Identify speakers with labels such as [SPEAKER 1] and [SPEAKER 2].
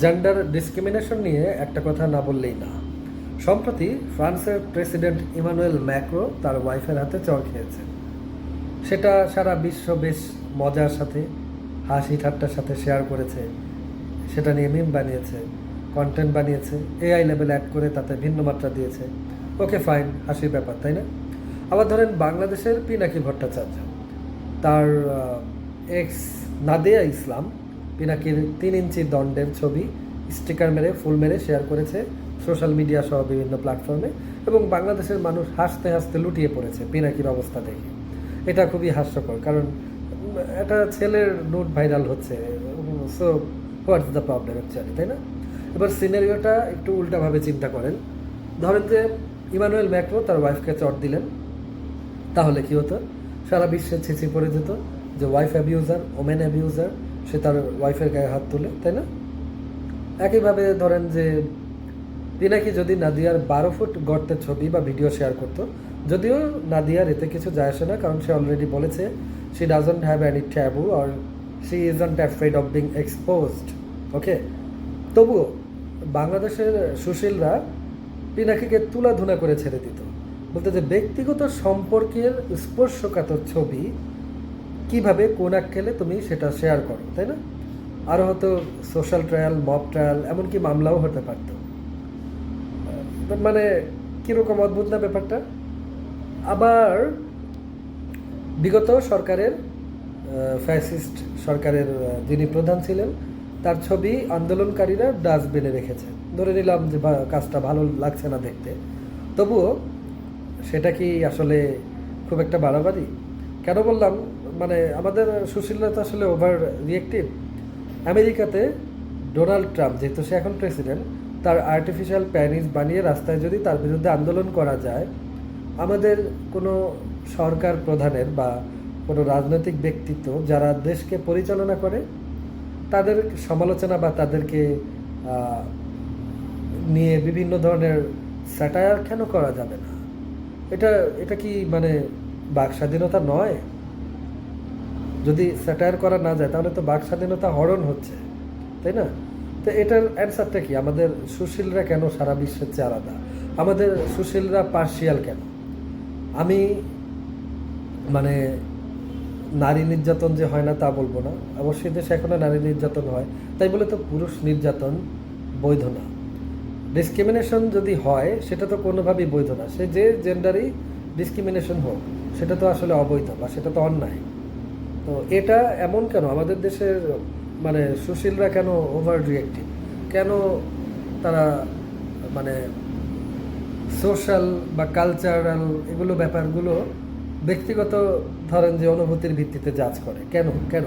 [SPEAKER 1] Gender discrimination নিয়ে একটা কথা না বললেই না। সম্প্রতি ফ্রান্সের প্রেসিডেন্ট ইমানুয়েল ম্যাক্রো তার ওয়াইফের হাতে চর খেয়েছে। সেটা সারা বিশ্ব বেশ মজার সাথে, হাসি ঠাট্টার সাথে শেয়ার করেছে। সেটা নিয়ে মিম বানিয়েছে কন্টেন্ট বানিয়েছে এআই লেভেল অ্যাড করে তাতে ভিন্ন মাত্রা দিয়েছে। ওকে ফাইন হাসির ব্যাপার, তাই না? আবার ধরেন বাংলাদেশের পিনাকি ভট্টাচার্য? তার এক্স নাদিয়া ইসলাম পিনাকির তিন ইঞ্চি দণ্ডের ছবি, স্টিকার মেরে, ফুল মেরে শেয়ার করেছে সোশ্যাল মিডিয়া সহ বিভিন্ন প্ল্যাটফর্মে এবং বাংলাদেশের মানুষ হাসতে হাসতে লুটিয়ে পড়েছে পিনাকির অবস্থা দেখে। এটা খুবই হাস্যকর কারণ একটা ছেলের নোট ভাইরাল হচ্ছে। So what's the problem actually তাই না? এবার সিনারিওটা একটু উল্টাভাবে চিন্তা করেন। ধরেন যে ইমানুয়েল ম্যাক্রো তার ওয়াইফকে চট দিলেন, তাহলে কি হতো? সারা বিশ্বে ছিছি পড়ে যেত যে ওয়াইফ অ্যাবিউজার ওমেন অ্যাবিউজার সে তার ওয়াইফের গায়ে হাত তোলে, তাই না? একইভাবে ধরেন যে পিনাকি যদি নাদিয়ার বারো ফুট গর্তের ছবি বা ভিডিও শেয়ার করতো, যদিও নাদিয়ার এতে কিছু যায় আসে না, কারণ সে অলরেডি বলেছে she doesn't have any taboo R she isn't afraid of being exposed okay তবুও বাংলাদেশের সুশীলরা পিনাকিকে তুলাধুনা করে ছেড়ে দিত। বলতে যে ব্যক্তিগত সম্পর্কের স্পর্শকাতর ছবি কীভাবে, কোন এক খেলে তুমি সেটা শেয়ার করো, তাই না? আরও হয়তো সোশ্যাল ট্রায়াল মব ট্রায়াল এমনকি মামলাও হতে পারতো। মানে কীরকম অদ্ভুত না ব্যাপারটা? আবার বিগত সরকারের ফ্যাসিস্ট সরকারের যিনি প্রধান ছিলেন, তার ছবি আন্দোলনকারীরা ডাস্টবিনে রেখেছে। ধরে নিলাম যে কাজটা ভালো লাগছে না দেখতে। তবুও সেটা কি আসলে খুব একটা বাড়াবাড়ি? কেন বললাম মানে আমাদের সুশীলরা তো আসলে ওভার রিয়েক্টিভ আমেরিকাতে ডোনাল্ড ট্রাম্প, যেহেতু সে এখন প্রেসিডেন্ট তার আর্টিফিশিয়াল প্যানিস বানিয়ে রাস্তায় যদি তার বিরুদ্ধে আন্দোলন করা যায়, আমাদের কোনো সরকার প্রধানের বা কোনো রাজনৈতিক ব্যক্তিত্ব যারা দেশকে পরিচালনা করে, তাদের সমালোচনা বা তাদেরকে নিয়ে বিভিন্ন ধরনের স্যাটায়ার কেন করা যাবে না? এটা এটা কি মানে বাক স্বাধীনতা নয়? যদি স্যাটায়ার করা না যায়, তাহলে তো বাক স্বাধীনতা হরণ হচ্ছে, তাই না? তো এটার অ্যান্সারটা কি? আমাদের সুশীলরা কেন সারা বিশ্বের চেয়ে আলাদা? আমাদের সুশীলরা পার্শিয়াল কেন? আমি মানে নারী নির্যাতন যে হয় না তা বলব না। অবশ্যই দেশে এখনও নারী নির্যাতন হয়। তাই বলে তো পুরুষ নির্যাতন বৈধ না। ডিসক্রিমিনেশন যদি হয়, সেটা তো কোনোভাবেই বৈধ না। সে যে জেন্ডারই ডিসক্রিমিনেশন হোক, সেটা তো আসলে অবৈধ বা সেটা তো অন্যায়। তো এটা এমন কেন? আমাদের দেশের মানে সুশীলরা কেন ওভার রিয়েক্টিভ কেন তারা মানে সোশ্যাল বা কালচারাল এগুলো ব্যাপারগুলো ব্যক্তিগত ধরেন যে অনুভূতির ভিত্তিতে জাজ করে? কেন? কেন?